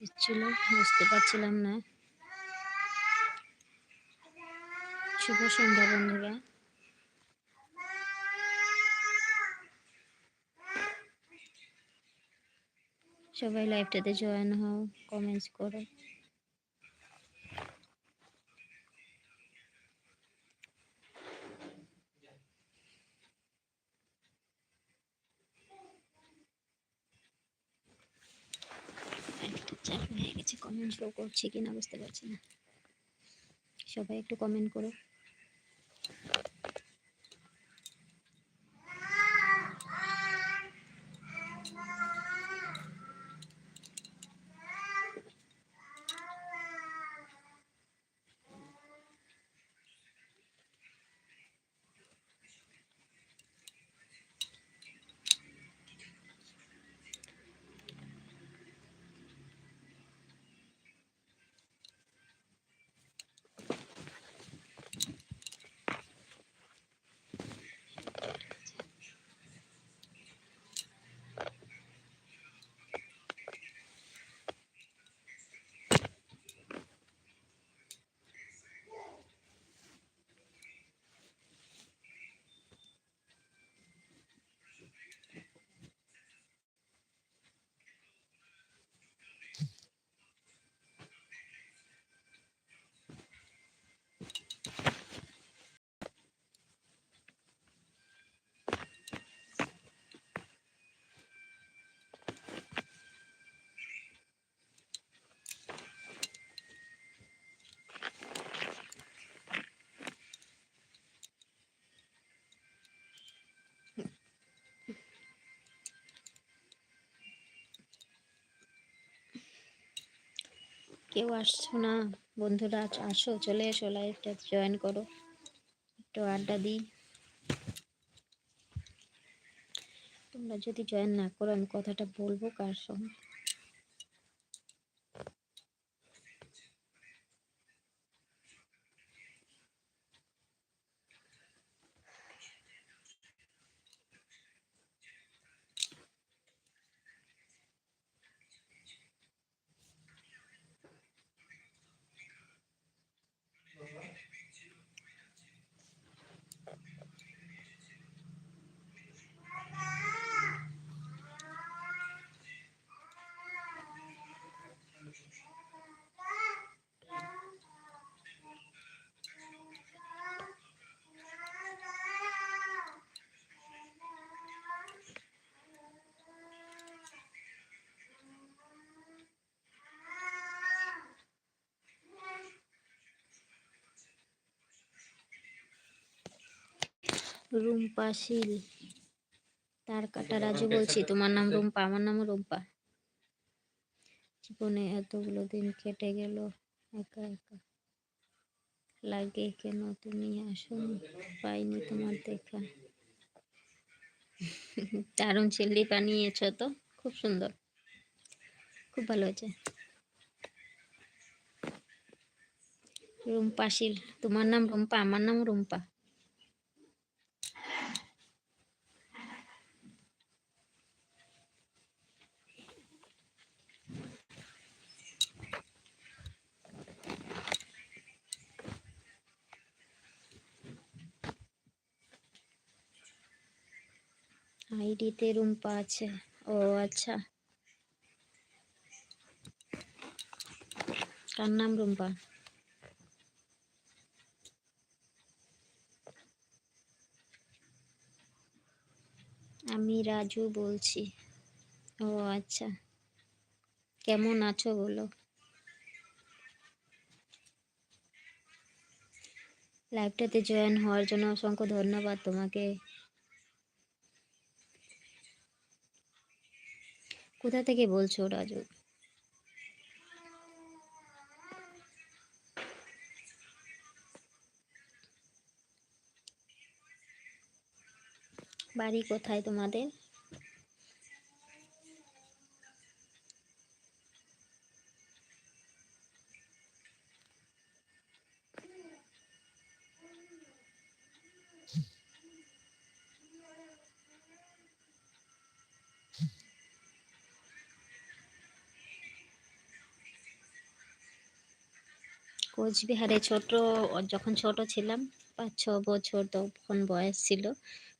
ছিল বুঝতে পারছিলাম না। শুভ সন্ধ্যা বন্ধুরা। সবাই লাইভটাতে জয়েন হও কমেন্টস করো। কমেন্ট শো করছে কিনা বুঝতে পারছি না। সবাই একটু কমেন্ট করো। কেউ আসছো না? বন্ধুরা আসো, চলে এসো লাইভটা জয়েন করো। একটু আড্ডা দিই। তোমরা যদি জয়েন না করো, আমি কথাটা বলব কার সঙ্গে? রুম্পা শীল। তার কাটা রাজু বলছি তোমার নাম রুম্পা আমার নামও রুম্পা। জীবনে এতগুলো দিন কেটে গেল একা একা। লাগে কেন তুমি? আসুন পাইনি তোমার দেখা। দারুণ চিল্লি বানিয়েছ তো খুব সুন্দর। খুব ভালো হয়েছে। রুম্পা শীল তোমার নাম রুম্পা আমার নাম রুম্পা। আইডিতে রুম্পা আছে। ও আচ্ছা। কার নাম রুম্পা? আমি রাজু বলছি। ও আচ্ছা। কেমন আছো বলো? লাইভটাতে জয়েন হওয়ার জন্য অসংখ্য ধন্যবাদ তোমাকে। কোথা থেকে বলছো রাজু? বাড়ি কোথায় তোমাদের? কোচবিহারে ছোট, যখন ছোট ছিলাম পাঁচ ছ বছর তখন বয়স ছিল,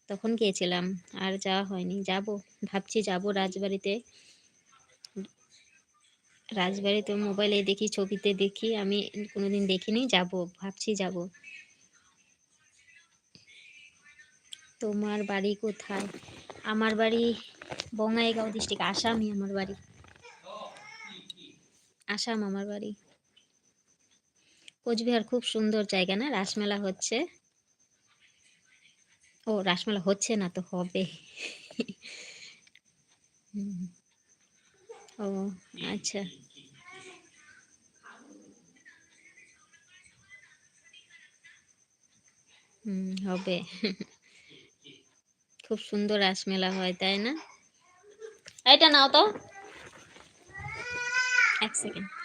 তখন গিয়েছিলাম, আর যাওয়া হয়নি। যাব, ভাবছি যাব রাজবাড়িতে। রাজবাড়িতে মোবাইলে দেখি, ছবিতে দেখি, আমি কোনোদিন দেখিনি, যাব, ভাবছি যাব। তোমার বাড়ি কোথায়? আমার বাড়ি বঙ্গাইগাঁও ডিস্ট্রিক্ট আসামই আমার বাড়ি। আসাম আমার বাড়ি। কোচবিহার খুব সুন্দর জায়গা না? রাসমেলা হচ্ছে। ও, রাসমেলা হচ্ছে না তো হবে। ও আচ্ছা। হুম, হবে। খুব সুন্দর রাসমেলা হয়, তাই না? এটা নাও তো। এক সেকেন্ড।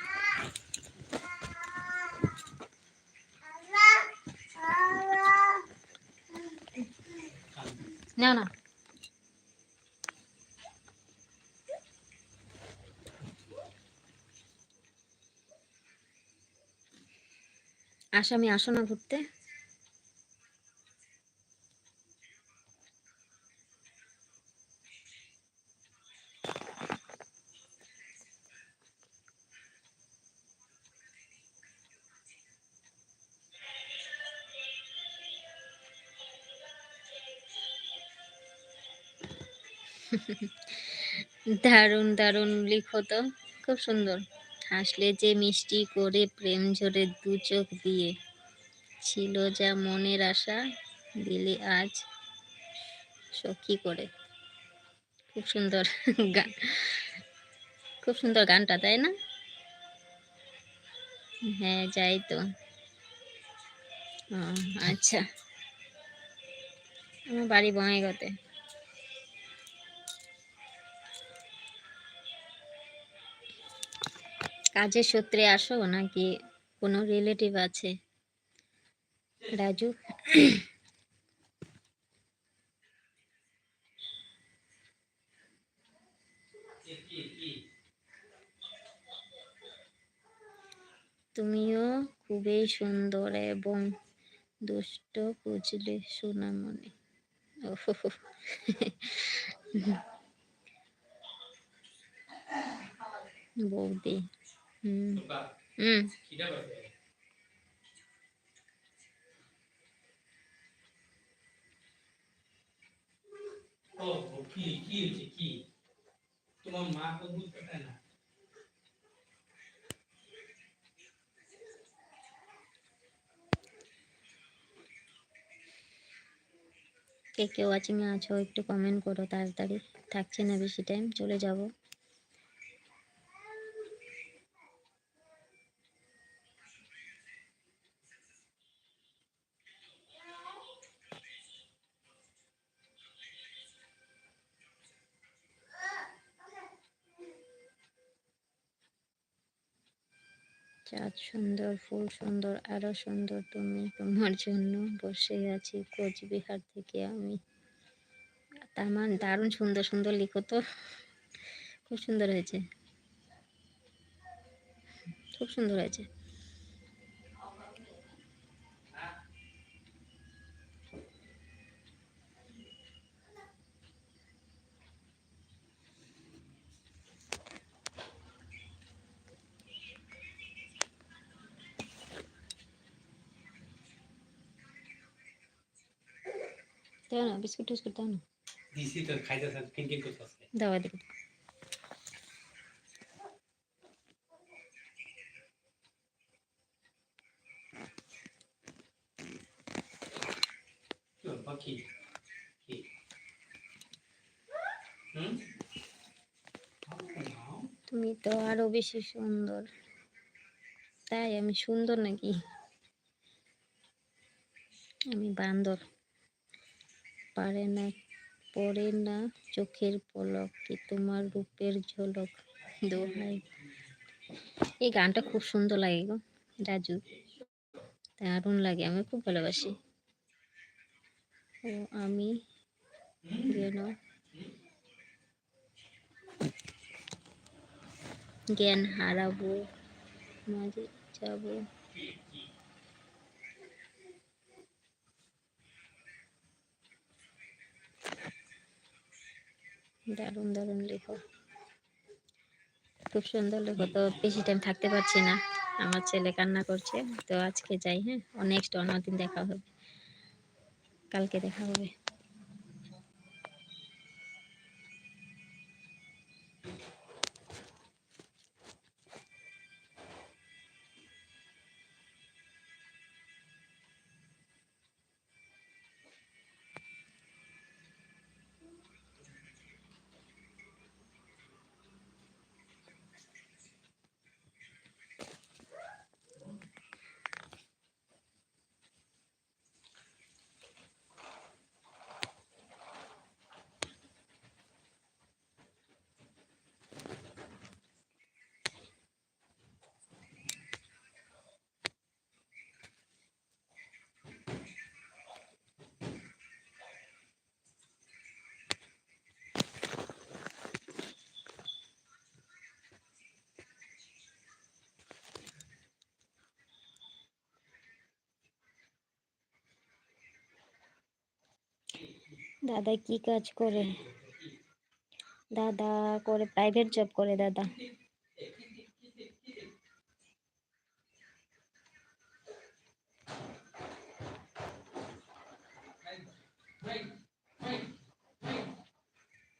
না না আসামি আসো না ঘুরতে। দারুণ দারুণ লিখো তো। খুব সুন্দর। হাসলে যে মিষ্টি করে প্রেম ঝরে দু চোখ দিয়ে। ছিল যা মনের আশা, দিলে আজ সখী করে। খুব সুন্দর গান। খুব সুন্দর গানটা, তাই না? হ্যাঁ যাই তো। আচ্ছা। আমার বাড়ি বঙ্গাইগাঁওতে। কাজের সূত্রে আসো নাকি কোনো রিলেটিভ আছে? রাজু? তুমিও খুবই সুন্দর এবং দুষ্ট বুঝলে সোনামণি ওহো। বৌদি। হুম। কি কি কি? তোমার মা তো বুঝতে পারে না? কে কে ওয়াচিং এ আছো একটু কমেন্ট করো তাড়াতাড়ি। থাকছে না বেশি টাইম চলে যাব। চাঁদ সুন্দর, ফুল সুন্দর আরও সুন্দর, তুমি তোমার জন্য বসে আছি কোচবিহার থেকে আমি। তার মানে দারুণ সুন্দর সুন্দর লিখো তো। খুব সুন্দর হয়েছে। খুব সুন্দর হয়েছে। দাও না বিস্কুট টিস্কুট দাও না। দিছি তো করতেছে দাও কি? হুম? তুমি তো আরও বেশি সুন্দর। তাই আমি সুন্দর নাকি? আমি বান্দর। পারে না, পড়ে না চোখের পলক কি তোমার রূপের ঝলক দোহাই? এই গানটা খুব সুন্দর লাগে গো, রাজু। দারুণ লাগে, আমি খুব ভালোবাসি। ও, আমি যেন জ্ঞান হারাবো, মাঝে যাব। দারুণ দারুণ লেখো। খুব সুন্দর লেখো। তো বেশি টাইম থাকতে পারছি না। আমার ছেলে কান্না করছে। তো আজকে যাই হ্যাঁ? নেক্সট অন্যদিন দেখা হবে। কালকে দেখা হবে। দাদা কি কাজ করে? দাদা করে প্রাইভেট জব করে দাদা।